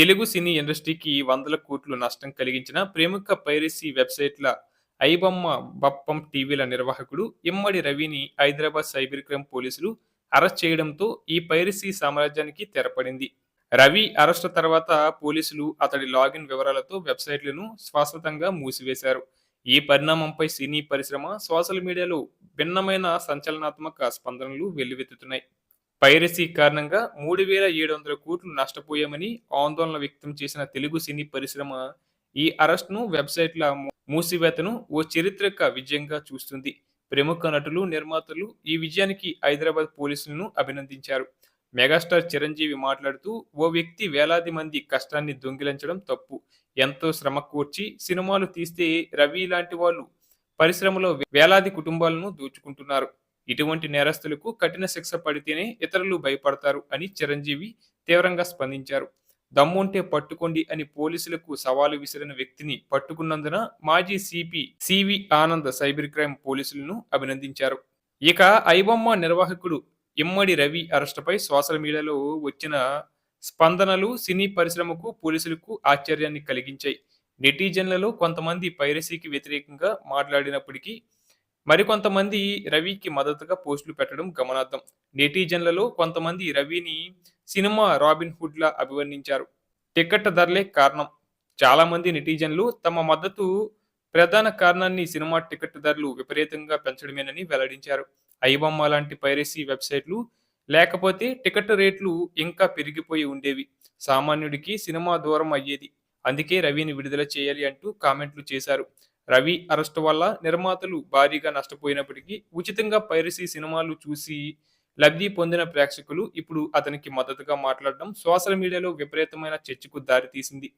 తెలుగు సినీ ఇండస్ట్రీకి వందల కోట్లు నష్టం కలిగించిన ప్రముఖ పైరసీ వెబ్సైట్ల ఐబొమ్మ బప్పం టీవీల నిర్వాహకుడు ఇమ్మడి రవిని హైదరాబాద్ సైబర్ క్రైమ్ పోలీసులు అరెస్ట్ చేయడంతో ఈ పైరసీ సామ్రాజ్యానికి తెరపడింది. రవి అరెస్టు తర్వాత పోలీసులు అతడి లాగిన్ వివరాలతో వెబ్సైట్లను శాశ్వతంగా మూసివేశారు. ఈ పరిణామంపై సినీ పరిశ్రమ సోషల్ మీడియాలో భిన్నమైన సంచలనాత్మక స్పందనలు వెల్లువెత్తుతున్నాయి. పైరసీ కారణంగా మూడు వేల ఏడు వందల కోట్లు నష్టపోయామని ఆందోళన వ్యక్తం చేసిన తెలుగు సినీ పరిశ్రమ ఈ అరెస్ట్ను వెబ్సైట్ల మూసివేతను ఓ చరిత్రక విజయంగా చూస్తుంది. ప్రముఖ నటులు నిర్మాతలు ఈ విజయానికి హైదరాబాద్ పోలీసులను అభినందించారు. మెగాస్టార్ చిరంజీవి మాట్లాడుతూ ఓ వ్యక్తి వేలాది మంది కష్టాన్ని దొంగిలించడం తప్పు. ఎంతో శ్రమ కూర్చి సినిమాలు తీస్తే రవి లాంటి వాళ్ళు పరిశ్రమలో వేలాది కుటుంబాలను దోచుకుంటున్నారు. ఇటువంటి నేరస్తులకు కఠిన శిక్ష పడితేనే ఇతరులు భయపడతారు అని చిరంజీవి తీవ్రంగా స్పందించారు. దమ్ముంటే పట్టుకోండి అని పోలీసులకు సవాలు విసిరిన వ్యక్తిని పట్టుకున్నందున మాజీ CP CV Anand cyber crime పోలీసులను అభినందించారు. ఇక ఐబొమ్మ నిర్వాహకుడు ఇమ్మడి రవి అరెస్టుపై సోషల్ మీడియాలో వచ్చిన స్పందనలు సినీ పరిశ్రమకు పోలీసులకు ఆశ్చర్యాన్ని కలిగించాయి. నెటిజన్లలో కొంతమంది పైరసీకి వ్యతిరేకంగా మాట్లాడినప్పటికీ మరికొంతమంది రవికి మద్దతుగా పోస్టులు పెట్టడం గమనార్థం నెటిజన్లలో కొంతమంది రవిని సినిమా రాబిన్ హుడ్ లా అభివర్ణించారు. టికెట్ ధరలే కారణం. చాలామంది నెటిజన్లు తమ మద్దతు ప్రధాన కారణాన్ని సినిమా టికెట్ ధరలు విపరీతంగా పెంచడమేనని వెల్లడించారు. ఐబొమ్మ లాంటి పైరసీ వెబ్సైట్లు లేకపోతే టికెట్ రేట్లు ఇంకా పెరిగిపోయి ఉండేవి. సామాన్యుడికి సినిమా దూరం అయ్యేది. అందుకే రవిని విడుదల చేయాలి అంటూ కామెంట్లు చేశారు. రవి అరెస్టు వల్ల నిర్మాతలు భారీగా నష్టపోయినప్పటికీ ఉచితంగా పైరసీ సినిమాలు చూసి లబ్ధి పొందిన ప్రేక్షకులు ఇప్పుడు అతనికి మద్దతుగా మాట్లాడడం సోషల్ మీడియాలో విపరీతమైన చర్చకు దారితీసింది.